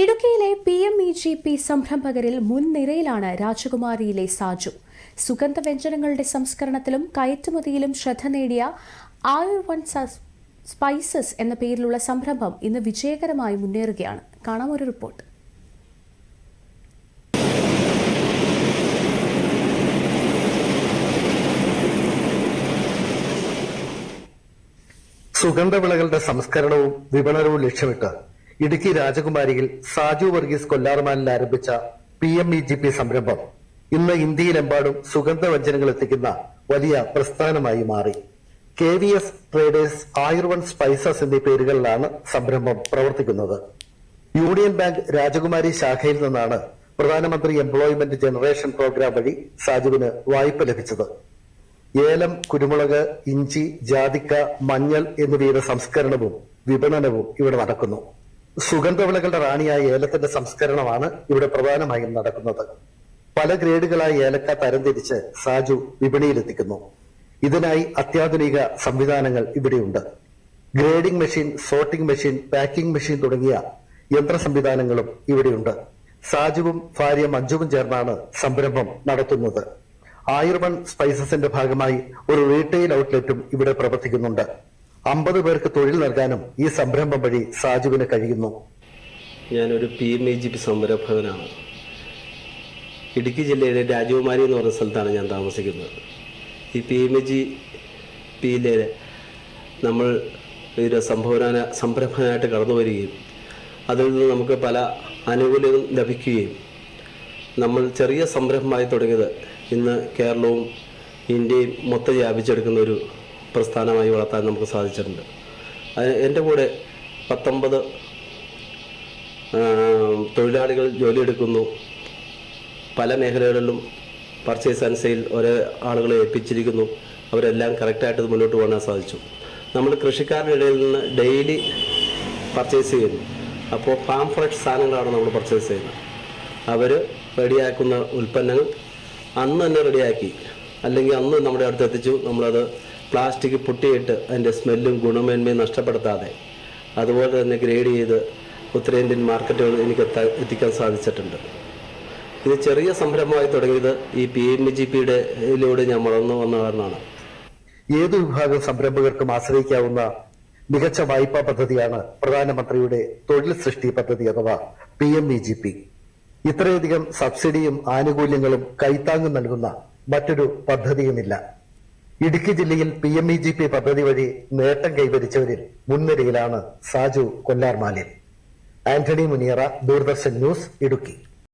ഇടുക്കിയിലെ P M E G P സംരംഭകരിൽ മുൻനിരയിലാണ് രാജകുമാരിയിലെ സാജു. സുഗന്ധവ്യഞ്ജനങ്ങളുടെ സംസ്കരണത്തിലും കയറ്റുമതിയിലും ശ്രദ്ധ നേടിയ ആയുർ വൺ സ്പൈസസ് എന്ന പേരിലുള്ള സംരംഭം ഇന്ന് വിജയകരമായി മുന്നേറുകയാണ്. കാണാം ഒരു റിപ്പോർട്ട്. സുഗന്ധവിളകളുടെ സംസ്കരണവും വിപണനവും ലക്ഷ്യമിട്ട് ഇടുക്കി രാജകുമാരിയിൽ സാജു വർഗീസ് കൊല്ലാർമാനിൽ ആരംഭിച്ച P M E G P സംരംഭം ഇന്ന് ഇന്ത്യയിലെമ്പാടും സുഗന്ധവ്യഞ്ജനങ്ങൾ എത്തിക്കുന്ന വലിയ പ്രസ്ഥാനമായി മാറി. K V S traders ആയുർവൺ spices എന്നീ പേരുകളിലാണ് സംരംഭം പ്രവർത്തിക്കുന്നത്. യൂണിയൻ ബാങ്ക് രാജകുമാരി ശാഖയിൽ നിന്നാണ് പ്രധാനമന്ത്രി എംപ്ലോയ്മെന്റ് ജനറേഷൻ പ്രോഗ്രാം വഴി സാജുവിന് വായ്പ ലഭിച്ചത്. ഏലം കുരുമുളക് ഇഞ്ചി ജാതിക്ക മഞ്ഞൾ എന്നിവയുടെ സംസ്കരണവും വിപണനവും ഇവിടെ നടക്കുന്നു. സുഗന്ധവിളകളുടെ റാണിയായ ഏലത്തിന്റെ സംസ്കരണമാണ് ഇവിടെ പ്രധാനമായും നടക്കുന്നത്. പല ഗ്രേഡുകളായി ഏലക്ക തരംതിരിച്ച് സാജു വിപണിയിലെത്തിക്കുന്നു. ഇതിനായി അത്യാധുനിക സംവിധാനങ്ങൾ ഇവിടെയുണ്ട്. Grading machine sorting machine packing machine തുടങ്ങിയ യന്ത്ര സംവിധാനങ്ങളും ഇവിടെയുണ്ട്. സാജുവും ഭാര്യ മഞ്ജുവും ചേർന്നാണ് സംരംഭം നടത്തുന്നത്. ആയുർവൺ സ്പൈസസിന്റെ ഭാഗമായി ഒരു റീറ്റെയിൽ ഔട്ട്ലെറ്റും ഇവിടെ പ്രവർത്തിക്കുന്നുണ്ട്. അമ്പത് പേർക്ക് തൊഴിൽ നൽകാനും ഈ സംരംഭം വഴി സാജുവിന് കഴിയുന്നു. ഞാനൊരു P M A G P സംരംഭകനാണ്. Idukki ജില്ലയിലെ രാജകുമാരി എന്ന് പറഞ്ഞ സ്ഥലത്താണ് ഞാൻ താമസിക്കുന്നത്. ഈ പി എം എ ജി പിയിലെ നമ്മൾ ഒരു സംഭവന സംരംഭകനായിട്ട് കടന്നു വരികയും അതിൽ നിന്ന് നമുക്ക് പല ആനുകൂല്യങ്ങളും ലഭിക്കുകയും നമ്മൾ ചെറിയ സംരംഭമായി തുടങ്ങിയത് ഇന്ന് കേരളവും ഇന്ത്യയും മൊത്തം വ്യാപിച്ചെടുക്കുന്ന ഒരു പ്രസ്ഥാനമായി വളർത്താൻ നമുക്ക് സാധിച്ചിട്ടുണ്ട്. എന്റെ കൂടെ പത്തൊമ്പത് തൊഴിലാളികൾ ജോലിയെടുക്കുന്നു. പല മേഖലകളിലും പർച്ചേസ് ആൻഡ് സെയിൽ ഓരോ ആളുകളെ ഏൽപ്പിച്ചിരിക്കുന്നു. അവരെല്ലാം കറക്റ്റായിട്ട് മുന്നോട്ട് പോകാൻ സാധിച്ചു. നമ്മൾ കൃഷിക്കാരുടെ ഇടയിൽ നിന്ന് ഡെയിലി പർച്ചേസ് ചെയ്യുന്നു. അപ്പോൾ ഫാം ഫ്രഷ് സാധനങ്ങളാണ് നമ്മൾ പർച്ചേസ് ചെയ്യുന്നത്. അവർ റെഡിയാക്കുന്ന ഉൽപ്പന്നങ്ങൾ അന്ന് തന്നെ റെഡിയാക്കി അല്ലെങ്കിൽ അന്ന് നമ്മുടെ അടുത്ത് എത്തിച്ചു. നമ്മളത് പ്ലാസ്റ്റിക് പൊട്ടിയിട്ട് അതിന്റെ സ്മെല്ലും ഗുണമേന്മയും നഷ്ടപ്പെടുത്താതെ അതുപോലെ തന്നെ ഗ്രേഡ് ചെയ്ത് ഉത്തരേന്ത്യൻ മാർക്കറ്റുകൾ എനിക്ക് എത്തിക്കാൻ സാധിച്ചിട്ടുണ്ട്. ഇത് ചെറിയ സംരംഭമായി തുടങ്ങിയത് ഈ പി എം ജി പിയുടെ ഞാൻ വളർന്നു വന്ന കാരണമാണ്. ഏത് വിഭാഗം സംരംഭകർക്കും ആശ്രയിക്കാവുന്ന മികച്ച വായ്പാ പദ്ധതിയാണ് പ്രധാനമന്ത്രിയുടെ തൊഴിൽ സൃഷ്ടി പദ്ധതി അഥവാ P M E G P ഇത്രയധികം സബ്സിഡിയും ആനുകൂല്യങ്ങളും കൈത്താങ്ങും നൽകുന്ന മറ്റൊരു പദ്ധതിയുമില്ല. ഇടുക്കി ജില്ലയിൽ P M E G P പദ്ധതി വഴി നേട്ടം കൈവരിച്ചവരിൽ മുൻനിരയിലാണ് സാജു കൊല്ലാർമാലിൻ ആന്റണി മുനിയറ ദൂരദർശൻ ന്യൂസ് ഇടുക്കി.